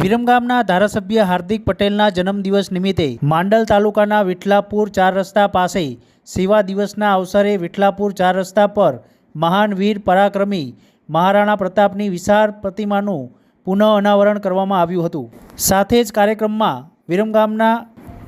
વિરમગામના ધારાસભ્ય હાર્દિક પટેલના જન્મદિવસ નિમિત્તે માંડલ તાલુકાના વિઠલાપુર ચાર રસ્તા પાસે સેવા દિવસના અવસરે વિઠલાપુર ચાર રસ્તા પર મહાન વીર પરાક્રમી મહારાણા પ્રતાપની વિશાળ પ્રતિમાનું પુનઃ અનાવરણ કરવામાં આવ્યું હતું. સાથે જ કાર્યક્રમમાં વિરમગામના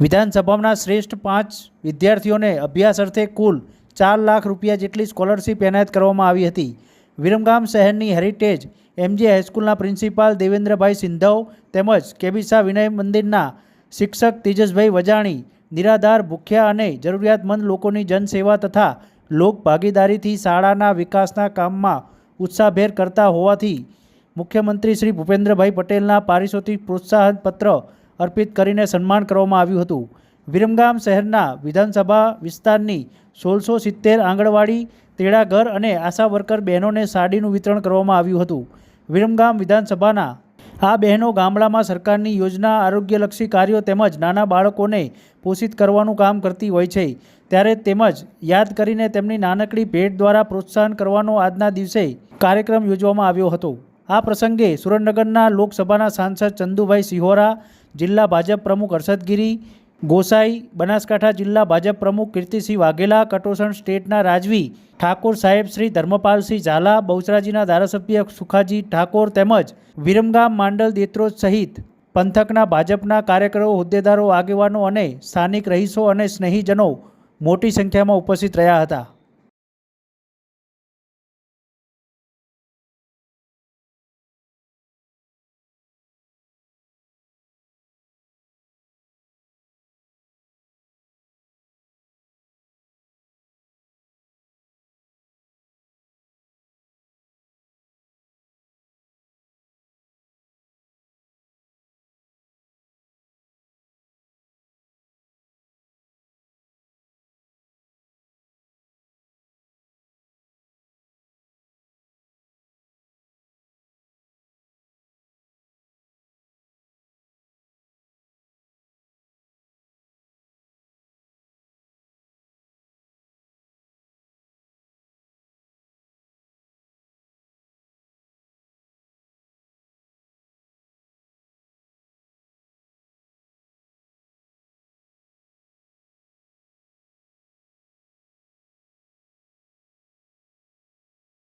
વિધાનસભાના શ્રેષ્ઠ પાંચ વિદ્યાર્થીઓને અભ્યાસ અર્થે કુલ ચાર લાખ રૂપિયા જેટલી સ્કોલરશીપ એનાયત કરવામાં આવી હતી. વિરમગામ શહેરની હેરિટેજ એમજી હાઈસ્કૂલના પ્રિન્સિપાલ દેવેન્દ્રભાઈ સિંધવ તેમજ કેબીસા વિનય મંદિરના શિક્ષક તેજસભાઈ વજાણી, નિરાધાર, ભૂખ્યા અને જરૂરિયાતમંદ લોકોની જનસેવા તથા લોક ભાગીદારીથી શાળાના વિકાસના કામમાં ઉત્સાહભેર કરતા હોવાથી મુખ્યમંત્રી શ્રી ભૂપેન્દ્રભાઈ પટેલના પારિતોષિક પ્રોત્સાહન પત્ર અર્પિત કરીને સન્માન કરવામાં આવ્યું હતું. વિરમગામ શહેરના વિધાનસભા વિસ્તારની સોળસો સિત્તેર આંગણવાડી, તેડાઘર અને આશા વર્કર બહેનોને સાડીનું વિતરણ કરવામાં આવ્યું હતું. વિરમગામ વિધાનસભાના આ બહેનો ગામડામાં સરકારની યોજના આરોગ્યલક્ષી કાર્યો તેમજ નાના બાળકોને પોષિત કરવાનું કામ કરતી હોય છે. ત્યારે તેમજ યાદ કરીને તેમની નાનકડી ભેટ દ્વારા પ્રોત્સાહન કરવાનો આજના દિવસે કાર્યક્રમ યોજવામાં આવ્યો હતો. આ પ્રસંગે સુરેન્દ્રનગરના લોકસભાના સાંસદ ચંદુભાઈ સિહોરા, જિલ્લા ભાજપ પ્રમુખ હર્ષદગીરી ગોસાઈ, બનાસકાંઠા જિલ્લા ભાજપ પ્રમુખ કીર્તિસિંહ વાઘેલા, કટોસણ સ્ટેટના રાજવી ઠાકોર સાહેબ શ્રી ધર્મપાલસિંહ ઝાલા, બહુચરાજીના ધારાસભ્ય સુખાજી ઠાકોર તેમજ વિરમગામ માંડલ દેત્રોજ સહિત પંથકના ભાજપના કાર્યકરો, હોદ્દેદારો, આગેવાનો અને સ્થાનિક રહીશો અને સ્નેહીજનો મોટી સંખ્યામાં ઉપસ્થિત રહ્યા હતા.